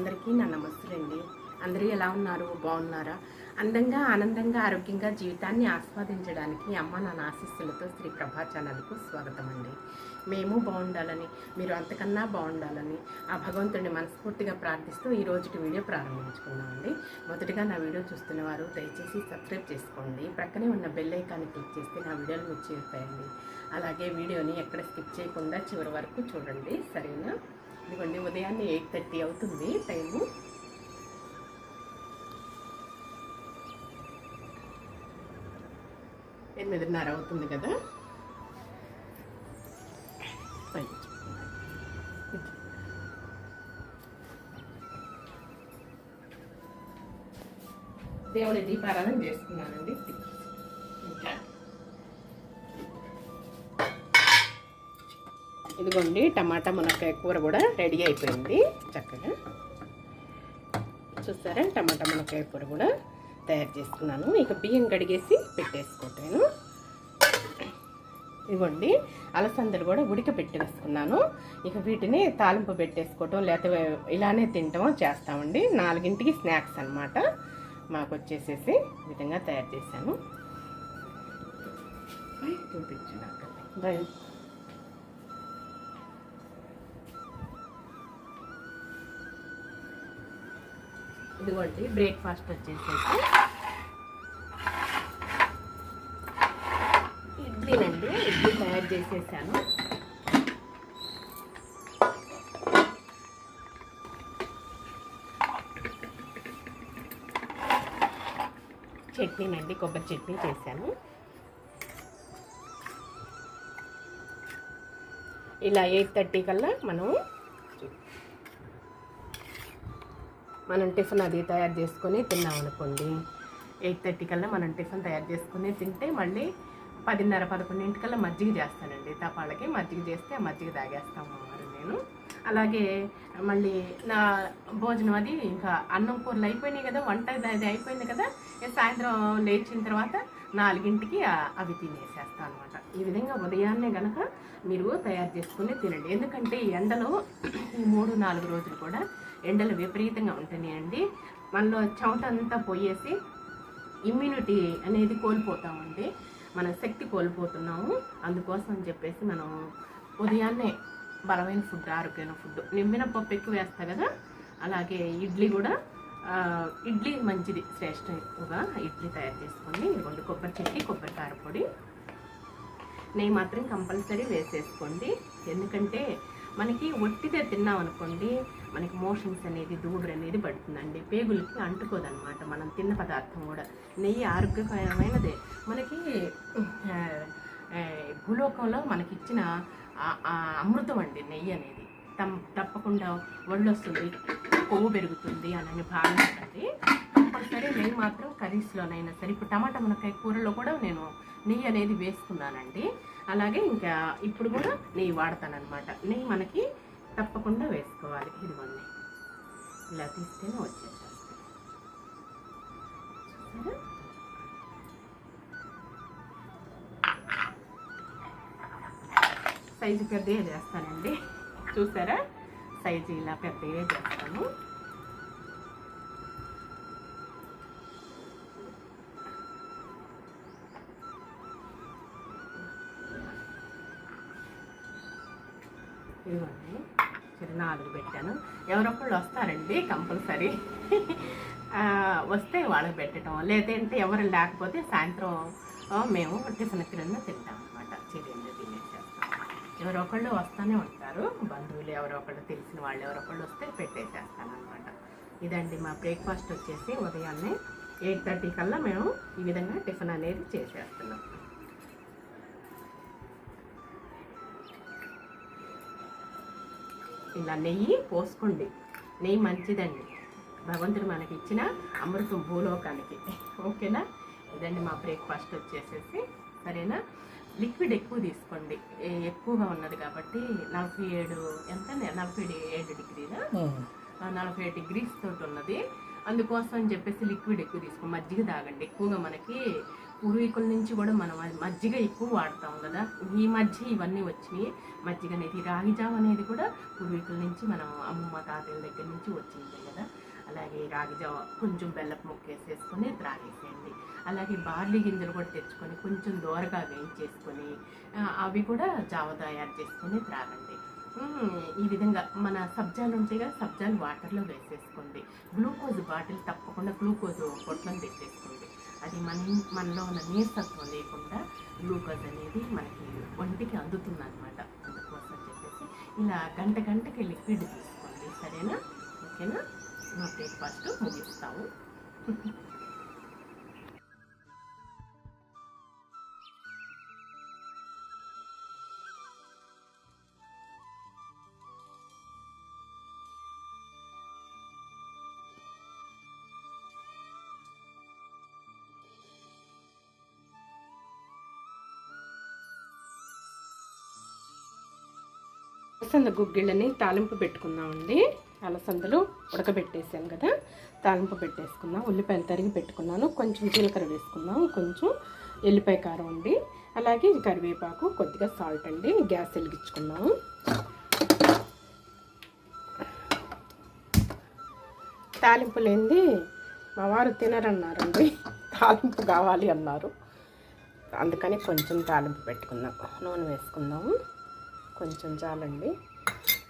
అందరికీ నా నమస్తులండి. అందరూ ఎలా ఉన్నారు? బాగున్నారా? అందంగా ఆనందంగా ఆరోగ్యంగా జీవితాన్ని ఆస్వాదించడానికి అమ్మ నాన్న ఆశీస్సులతో శ్రీ ప్రభా ఛానల్కు స్వాగతం అండి మేము బాగుండాలని మీరు అంతకన్నా బాగుండాలని ఆ భగవంతుడిని మనస్ఫూర్తిగా ప్రార్థిస్తూ ఈ రోజుటి వీడియో ప్రారంభించుకున్నామండి. మొదటిగా నా వీడియో చూస్తున్న వారు దయచేసి సబ్స్క్రైబ్ చేసుకోండి. ప్రక్కనే ఉన్న బెల్ ఐకాన్ని క్లిక్ చేస్తే నా వీడియోలు మీరు చేరుతాయండి. అలాగే వీడియోని ఎక్కడ స్కిప్ చేయకుండా చివరి వరకు చూడండి. సరేనా? ఇదిగోండి ఉదయాన్నే ఎయిట్ థర్టీ అవుతుంది టైము. ఎనిమిదిన్నర అవుతుంది కదా? దేవుని దేవుడి దీపారాధన చేస్తున్నాను ఇదిగోండి టమాటా మునక్కాయ కూర కూడా రెడీ అయిపోయింది. చక్కగా చూస్తారా టమాటా మునక్కాయ కూర కూడా తయారు చేసుకున్నాను ఇక బియ్యం కడిగేసి పెట్టేసుకుంటాను ఇదిగోండి అలసందలు కూడా ఉడక పెట్టి వేసుకున్నాను. ఇక వీటిని తాలింపు పెట్టేసుకోవటం లేకపోతే ఇలానే తింటామో చేస్తామండి. నాలుగింటికి స్నాక్స్ అన్నమాట. మాకు వచ్చేసేసి విధంగా తయారు చేశాను. చూపించు నాకు. ఇదిగోండి బ్రేక్ఫాస్ట్ వచ్చేసేసి. ఇడ్లీనండి ఇడ్లీ తయారు చేసేసాను. చట్నీనండి కొబ్బరి చట్నీ చేశాను. ఇలా ఎయిట్ థర్టీ కల్లా మనం మనం టిఫిన్ అది తయారు చేసుకొని తిన్నామనుకోండి ఎయిట్ థర్టీ కల్లా మనం టిఫిన్ తయారు చేసుకుని తింటే మళ్ళీ పదిన్నర పదకొండింటికల్లా మజ్జిగ చేస్తానండి. తపాళ్ళకి మజ్జిగ చేస్తే ఆ మజ్జిగ తాగేస్తాము మరి నేను. అలాగే మళ్ళీ నా భోజనం అది ఇంకా అన్నం కూరలు అయిపోయినాయి కదా వంట అది అయిపోయింది కదా సాయంత్రం లేచిన తర్వాత నాలుగింటికి అవి తినేసేస్తాను అనమాట ఈ విధంగా ఉదయాన్నే గనక మీరు తయారు చేసుకుని తినండి. ఎందుకంటే ఈ ఎండలో ఈ మూడు నాలుగు రోజులు కూడా ఎండలు విపరీతంగా ఉంటున్నాయండి. మనలో చెమట అంతా పోయేసి ఇమ్యూనిటీ అనేది కోల్పోతామండి. మన శక్తి కోల్పోతున్నాము. అందుకోసం అని చెప్పేసి మనం ఉదయాన్నే బలమైన ఫుడ్ ఆరోగ్యమైన ఫుడ్ నిమ్మిన పప్పు ఎక్కువ వేస్తా కదా. అలాగే ఇడ్లీ కూడా ఇడ్లీ మంచిది శ్రేష్టం ఎక్కువగా ఇడ్లీ తయారు చేసుకోండి. ఇదిగోండి కొబ్బరి చెట్టి కొబ్బరి కారపొడి నెయ్యి మాత్రం కంపల్సరీ వేసేసుకోండి. ఎందుకంటే మనకి ఒట్టిదే తిన్నాం అనుకోండి మనకి మోషన్స్ అనేది దూడు అనేది పడుతుందండి. పేగులకి అంటుకోదనమాట మనం తిన్న పదార్థం కూడా. నెయ్యి ఆరోగ్యకరమైనదే. మనకి భూలోకంలో మనకి ఇచ్చిన అమృతం అండి నెయ్యి అనేది. తమ్ తప్పకుండా ఒళ్ళు వస్తుంది కొవ్వు పెరుగుతుంది అని భావించండి కంపల్సరీ నెయ్యి మాత్రం కర్రీస్లోనైనా సరే ఇప్పుడు టమాటా మునక్కాయ కూరలో కూడా నేను నెయ్యి అనేది వేసుకున్నానండి. అలాగే ఇంకా ఇప్పుడు కూడా నెయ్యి వాడతానన్నమాట. నెయ్యి మనకి తప్పకుండా వేసుకోవాలి. ఇదిగోండి. ఇలా తీస్తేనే వచ్చేస్తాం సైజు పెద్దగా చేస్తానండి. చూసారా? సైజు ఇలా పెద్దగా చేస్తాను. ఇదిగోండి. సరే నాలుగు పెట్టాను. ఎవరొకళ్ళు వస్తారండి కంపల్సరీ. వస్తే వాళ్ళకి పెట్టడం. లేదంటే ఎవరు లేకపోతే సాయంత్రం మేము టిఫిన్ క్రింద తింటాం అనమాట చిరిగింది తినేసేస్తాం ఎవరొకళ్ళు వస్తూనే ఉంటారు. బంధువులు ఎవరో ఒకళ్ళు తెలిసిన వాళ్ళు ఎవరో ఒకళ్ళు వస్తే పెట్టేసేస్తాను అనమాట ఇదండి మా బ్రేక్ఫాస్ట్ వచ్చేసి ఉదయాన్నే ఎయిట్ థర్టీ కల్లా మేము ఈ విధంగా టిఫిన్ అనేది చేసేస్తున్నాం. ఇలా నెయ్యి పోసుకోండి. నెయ్యి మంచిదండి. భగవంతుడు మనకి ఇచ్చిన అమృతం భూలోకానికి. ఓకేనా? ఇదండి మా బ్రేక్ఫాస్ట్ వచ్చేసేసి. సరేనా? లిక్విడ్ ఎక్కువ తీసుకోండి. ఎక్కువగా ఉన్నది కాబట్టి నలభై ఏడు ఎంత? నలభై ఏడు డిగ్రీనా? నలభై ఏడు డిగ్రీస్ తోటి ఉన్నది. అందుకోసం అని చెప్పేసి లిక్విడ్ ఎక్కువ తీసుకో మజ్జిగ తాగండి. ఎక్కువగా మనకి పూర్వీకుల నుంచి కూడా మనం మజ్జిగ ఎక్కువ వాడతాం కదా. ఈ మధ్య ఇవన్నీ వచ్చినాయి. మజ్జిగ అనేది రాగి జావ అనేది కూడా పూర్వీకుల నుంచి మనం అమ్మమ్మ తాతయ్య దగ్గర నుంచి వచ్చింది కదా. అలాగే రాగి జావ కొంచెం బెల్లపు ముక్క వేసేసుకొని త్రాగేసేయండి. అలాగే బార్లీ గింజలు కూడా తెచ్చుకొని కొంచెం దోరగా వేయించేసుకొని అవి కూడా జావ తయారు చేసుకొని త్రాగండి. ఈ విధంగా మన సబ్జాలు ఉంటాయి కదా సబ్జాలు వాటర్లో వేసేసుకోండి. గ్లూకోజ్ బాటిల్ తప్పకుండా గ్లూకోజ్ పొట్లం తెచ్చేసుకోండి. అది మన మనలో ఉన్న నీరసత్వం లేకుండా గ్లూకోజ్ అనేది మనకి ఒంటికి అందుతుంది అనమాట అందుకోసం చెప్పేసి ఇలా గంట గంటకి లిక్విడ్ తీసుకోండి. సరేనా? ఓకేనా? మా బ్రేక్ఫాస్ట్ ముగిస్తాము అలసంద గుగ్గిళ్ళని తాలింపు పెట్టుకుందామండి. అలసందలు ఉడకబెట్టేసాను కదా. తాలింపు పెట్టేసుకుందాం. ఉల్లిపాయలు తరిగి పెట్టుకున్నాను. కొంచెం జీలకర్ర వేసుకుందాం. కొంచెం ఎల్లిపాయ కారం అండి. అలాగే కరివేపాకు కొద్దిగా సాల్ట్ అండి. గ్యాస్ వెలిగించుకున్నాము తాలింపు లేనిది మా వారు తినరన్నారండి. తాలింపు కావాలి అన్నారు. అందుకని కొంచెం తాలింపు పెట్టుకుందాం నూనె వేసుకుందాము కొంచెం చాలండి.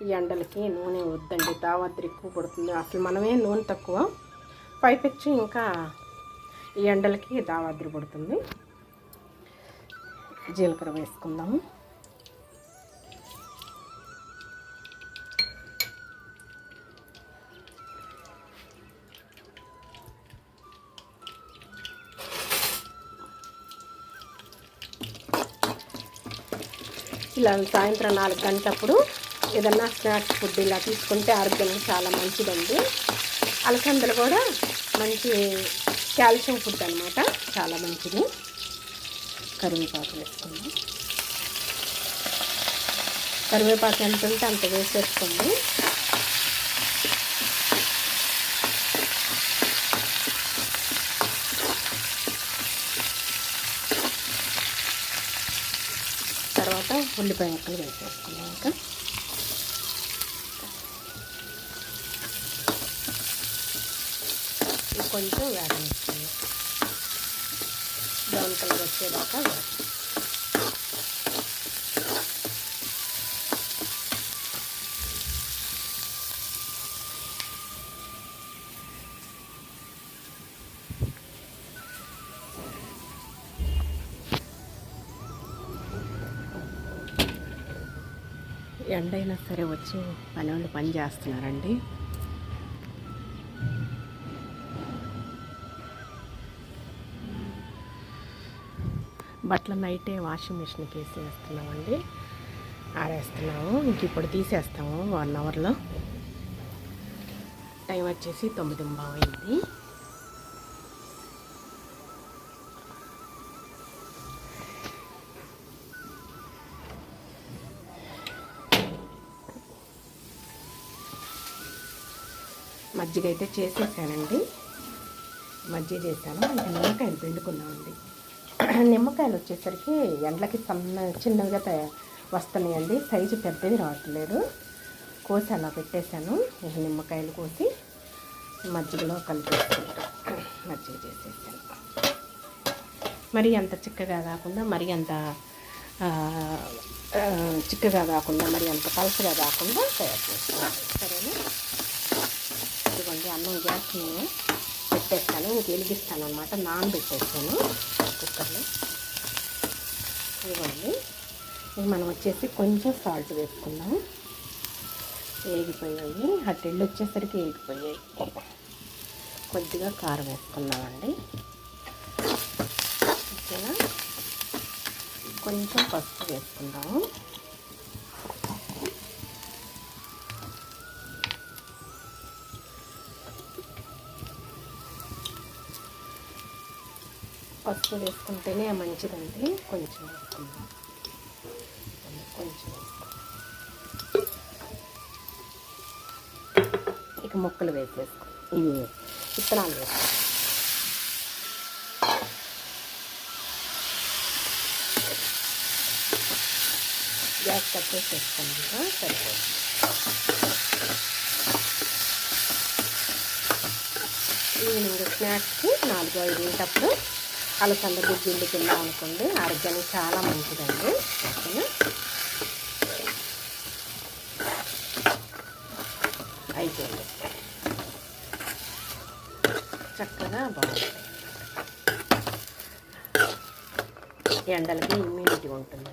ఈ ఎండలకి నూనె వద్దండి. దావద్రి ఎక్కువ పడుతుంది. అసలు మనమే నూనె తక్కువ. పైపెచ్చి ఇంకా ఈ ఎండలకి దావాద్రి పడుతుంది. జీలకర్ర వేసుకుందాము. ఇలా సాయంత్రం నాలుగు గంటలప్పుడు ఏదన్నా స్నాక్స్ ఫుడ్ ఇలా తీసుకుంటే ఆరోగ్యానికి చాలా మంచిదండి. అలసందలు కూడా మంచి కాల్షియం ఫుడ్ అనమాట చాలా మంచిది. కరివేపాకు వేసుకోండి కరివేపాకు ఎంత ఉంటే అంత వేసేసుకోండి. తర్వాత ఉల్లిపాయ ముక్కలు వేసేసుకున్నాం కొంచెం వేగనిస్తుంది బ్రౌన్ కలర్ వచ్చేదాకా వేస్తాం. ఎండైనా సరే వచ్చి పని వాళ్ళు పని చేస్తున్నారండి బట్టలు నైటే వాషింగ్ మిషన్కి వేసి వేస్తున్నామండి ఆరేస్తున్నాము. ఇంక ఇప్పుడు తీసేస్తాము వన్ అవర్లో. టైం వచ్చేసి తొమ్మిది బావు అయింది. మజ్జిగ అయితే చేసేసానండి. మజ్జిగ చేశాను ఇంకా నిమ్మకాయలు పిండుకున్నామండి. నిమ్మకాయలు వచ్చేసరికి ఎండలకి సన్న చిన్నగా తయ వస్తున్నాయండి. సైజు పెద్దది రావట్లేదు. కోసి అలా పెట్టేశాను. ఇక నిమ్మకాయలు కోసి మజ్జిగలో కలిపేసుకుంటాను మజ్జిగ చేసేసాను. మరి అంత చిక్కగా కాకుండా మరి అంత చిక్కగా కాకుండా మరి అంత పలసగా కాకుండా తయారు చేస్తాను. సరేనా? ఇదిగోండి అన్నం గ్యాస్ నేను పెట్టాను ఇంక వెలిగిస్తాను అనమాట నానబెట్టేస్తాను కుక్కర్లో. ఇవ్వండి. మనం వచ్చేసి కొంచెం సాల్ట్ వేసుకుందాం. వేగిపోయాయి. అట్టెళ్ళు వచ్చేసరికి వేగిపోయాయి. కొద్దిగా కారం వేసుకుందామండి. ఓకేనా? కొంచెం పసుపు వేసుకుందాము. పసుపు వేసుకుంటేనే మంచిదండి. కొంచెం వేసుకుందాం. కొంచెం ఇక ముక్కలు వేసేసుకో ఇవి విత్తనాలు వేసుకో. గ్యాస్ కట్ చేసేసుకోండి. సరిపోతుంది. ఈవినింగ్ స్నాక్స్కి నాలుగు ఐదు అప్పుడు అలసంద గుడ్డిల్లు తిన్నాం అనుకోండి. ఆరోగ్యానికి చాలా మంచిదండి. ఓకేనా? అయిపోయింది. చక్కగా బాగుంటుంది ఎండలకి ఇమ్యూనిటీ ఉంటుంది.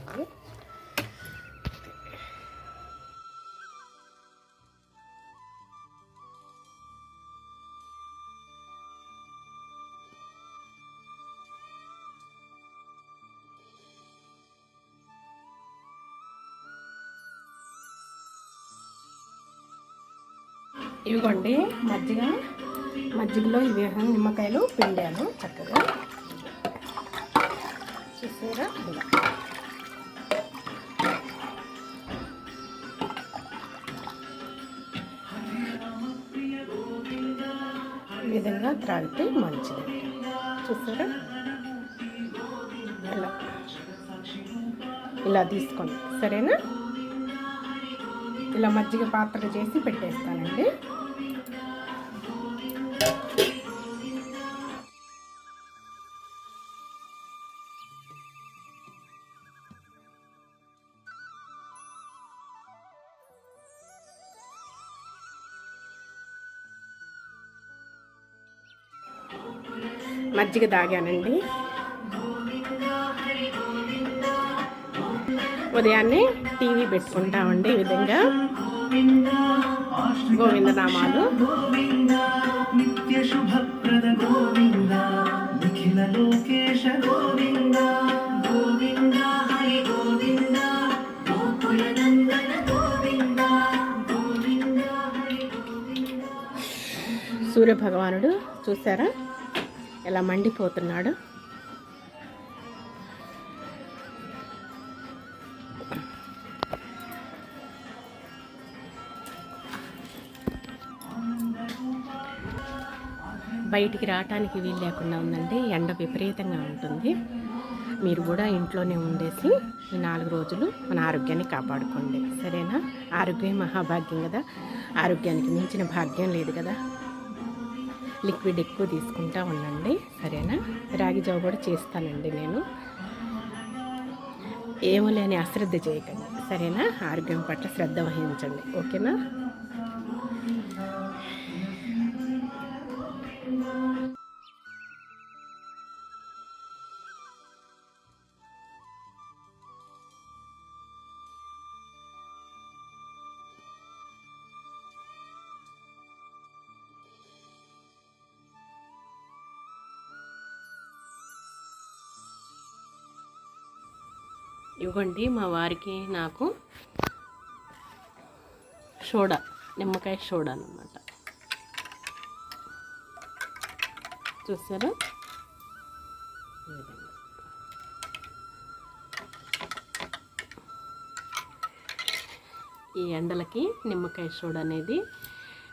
ఇవిగోండి. మజ్జిగ. మజ్జిగలో ఇవి నిమ్మకాయలు పిండాను చక్కగా. చూసారా? ఇలా. ఈ విధంగా త్రాగితే మంచిది. చూసారా? ఇలా. ఇలా తీసుకోండి. సరేనా? ఇలా మజ్జిగ పాత్ర చేసి పెట్టేస్తానండి. మజ్జిగ తాగానండి ఉదయాన్నే టీవీ పెట్టుకుంటామండి ఈ విధంగా. గోవిందనామాలు. నిత్య శుభప్రద గోవింద నిఖిల లోకేశ గోవింద గోవింద హరి గోవింద గోకుల నందన గోవింద గోవింద హరి గోవింద సూర్య భగవానుడు చూసారా ఎలా మండిపోతున్నాడు? బయటికి రావటానికి వీలు లేకుండా ఉందండి. ఎండ విపరీతంగా ఉంటుంది. మీరు కూడా ఇంట్లోనే ఉండేసి ఈ నాలుగు రోజులు మన ఆరోగ్యాన్ని కాపాడుకోండి. సరేనా? ఆరోగ్యం మహాభాగ్యం కదా? ఆరోగ్యానికి మించిన భాగ్యం లేదు కదా? లిక్విడ్ ఎక్కువ తీసుకుంటా ఉండండి. సరేనా? రాగి జావ కూడా చేస్తానండి నేను. ఏమో లేని అశ్రద్ధ చేయకండి. సరేనా? ఆరోగ్యం పట్ల శ్రద్ధ వహించండి. ఓకేనా? ఇవ్వండి మా వారికి నాకు సోడా నిమ్మకాయ సోడా అన్నమాట. చూసారా? ఈ ఈ ఎండలకి నిమ్మకాయ సోడా అనేది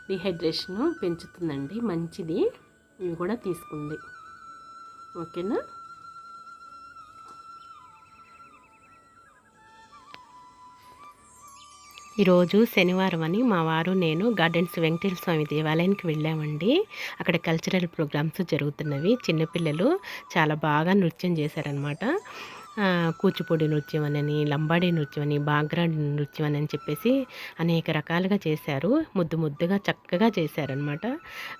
డిహైడ్రేషన్ పెంచుతుందండి మంచిది. ఇవి కూడా తీసుకుంది. ఓకేనా? ఈరోజు శనివారం అని మా వారు నేను గార్డెన్స్ వెంకటేశ్వర స్వామి దేవాలయానికి వెళ్ళామండి. అక్కడ కల్చరల్ ప్రోగ్రామ్స్ జరుగుతున్నవి. చిన్నపిల్లలు చాలా బాగా నృత్యం చేశారనమాట కూచిపూడి నృత్యం అని లంబాడీ నృత్యం అని బాగ్రా నృత్యం అని చెప్పేసి అనేక రకాలుగా చేశారు. ముద్దు ముద్దుగా చక్కగా చేశారనమాట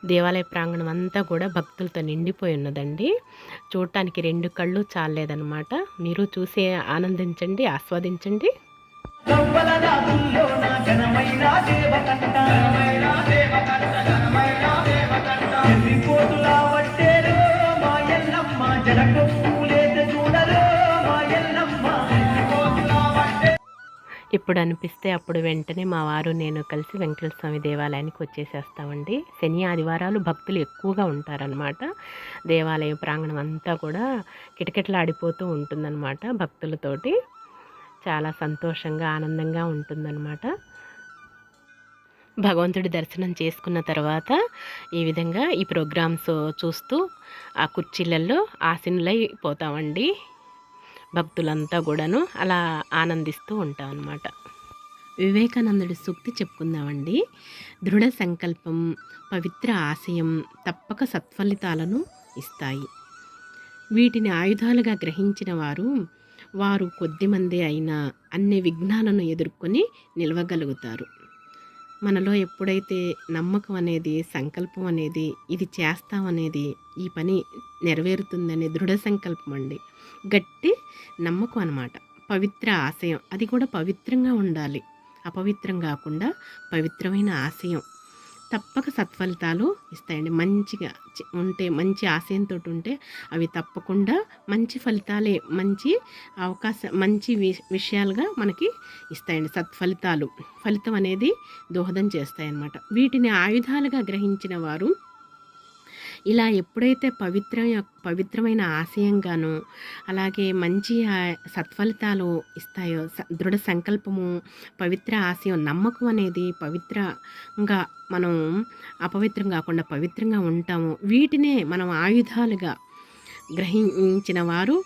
దేవాలయ ప్రాంగణం అంతా కూడా భక్తులతో నిండిపోయి ఉన్నదండి. చూడటానికి రెండు కళ్ళు చాలేదనమాట మీరు చూసి ఆనందించండి ఆస్వాదించండి. ఇప్పుడు అనిపిస్తే అప్పుడు వెంటనే మా వారు నేను కలిసి వెంకటేశ్వర స్వామి దేవాలయానికి వచ్చేసేస్తామండి. శని ఆదివారాలు భక్తులు ఎక్కువగా ఉంటారనమాట దేవాలయ ప్రాంగణం అంతా కూడా కిటకిటలాడిపోతూ ఉంటుందన్నమాట భక్తులతోటి. చాలా సంతోషంగా ఆనందంగా ఉంటుందన్నమాట. భగవంతుడి దర్శనం చేసుకున్న తర్వాత ఈ విధంగా ఈ ప్రోగ్రామ్స్ చూస్తూ ఆ కుర్చీలలో ఆసీనులై పోతామండి. భక్తులంతా కూడాను అలా ఆనందిస్తూ ఉంటాం అన్నమాట వివేకానందుడి సూక్తి చెప్పుకుందామండి. దృఢ సంకల్పం పవిత్ర ఆశయం తప్పక సత్ఫలితాలను ఇస్తాయి. వీటిని ఆయుధాలుగా గ్రహించిన వారు వారు కొద్దిమంది అయినా అన్ని విఘ్నాలను ఎదుర్కొని నిలవగలుగుతారు. మనలో ఎప్పుడైతే నమ్మకం అనేది సంకల్పం అనేది ఇది చేస్తామనేది ఈ పని నెరవేరుతుందనే దృఢ సంకల్పం అండి. గట్టి నమ్మకం అనమాట పవిత్ర ఆశయం. అది కూడా పవిత్రంగా ఉండాలి. అపవిత్రం కాకుండా పవిత్రమైన ఆశయం. తప్పక సత్ఫలితాలు ఇస్తాయండి. మంచిగా ఉంటే మంచి ఆశయంతో ఉంటే అవి తప్పకుండా మంచి ఫలితాలే మంచి అవకాశం మంచి వి- విషయాలుగా మనకి ఇస్తాయండి సత్ఫలితాలు. ఫలితం అనేది దోహదం చేస్తాయన్నమాట. వీటిని ఆయుధాలుగా గ్రహించిన వారు ఇలా ఎప్పుడైతే పవిత్ర పవిత్రమైన ఆశయంగాను అలాగే మంచి సత్ఫలితాలు ఇస్తాయో స- దృఢ సంకల్పము పవిత్ర ఆశయం నమ్మకం అనేది పవిత్రంగా మనం అపవిత్రం కాకుండా పవిత్రంగా ఉంటాము. వీటినే మనం ఆయుధాలుగా గ్రహించిన వారు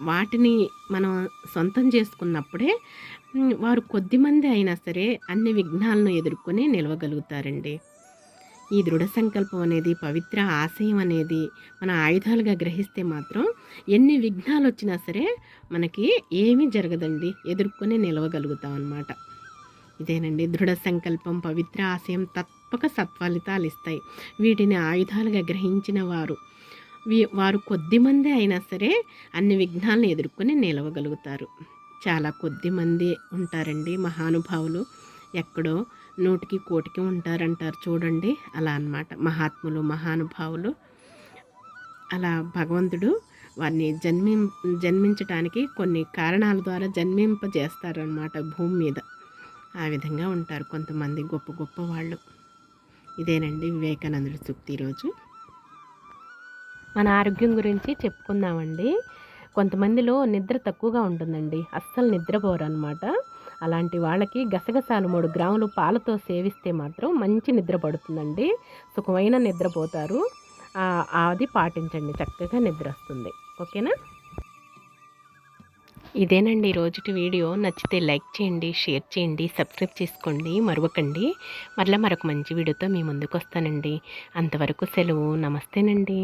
వాటిని మనం సొంతం చేసుకున్నప్పుడే వారు కొద్దిమంది అయినా సరే అన్ని విఘ్నాలను ఎదుర్కొని నిలవగలుగుతారండి. ఈ దృఢ సంకల్పం అనేది పవిత్ర ఆశయం అనేది మన ఆయుధాలుగా గ్రహిస్తే మాత్రం ఎన్ని విఘ్నాలు వచ్చినా సరే మనకి ఏమీ జరగదండి. ఎదుర్కొని నిలవగలుగుతాం అన్నమాట. ఇదేనండి. దృఢ సంకల్పం పవిత్ర ఆశయం తప్పక సత్ఫలితాలు ఇస్తాయి. వీటిని ఆయుధాలుగా గ్రహించిన వారు వీ- వారు కొద్దిమంది అయినా సరే అన్ని విఘ్నాలను ఎదుర్కొని నిలవగలుగుతారు. చాలా కొద్ది మంది ఉంటారండి మహానుభావులు. ఎక్కడో నూటికి కోటికి ఉంటారంటారు చూడండి. అలా అన్నమాట. మహాత్ములు మహానుభావులు. అలా భగవంతుడు వారిని జన్మి జన్మించటానికి కొన్ని కారణాల ద్వారా జన్మింపజేస్తారనమాట భూమి మీద. ఆ విధంగా ఉంటారు కొంతమంది గొప్ప గొప్ప వాళ్ళు. ఇదేనండి వివేకానందుడి సూక్తి ఈరోజు. మన ఆరోగ్యం గురించి చెప్పుకుందామండి. కొంతమందిలో నిద్ర తక్కువగా ఉంటుందండి. అస్సలు నిద్రపోరు అనమాట అలాంటి వాళ్ళకి గసగసాలు మూడు గ్రాములు పాలతో సేవిస్తే మాత్రం మంచి నిద్ర పడుతుందండి. సుఖమైన నిద్రపోతారు. అది పాటించండి. చక్కగా నిద్ర వస్తుంది. ఓకేనా? ఇదేనండి రోజుటి వీడియో. నచ్చితే లైక్ చేయండి షేర్ చేయండి సబ్స్క్రైబ్ చేసుకోండి మరవకండి. మరలా మరొక మంచి వీడియోతో మీ ముందుకు వస్తానండి అంతవరకు సెలవు. నమస్తేనండి.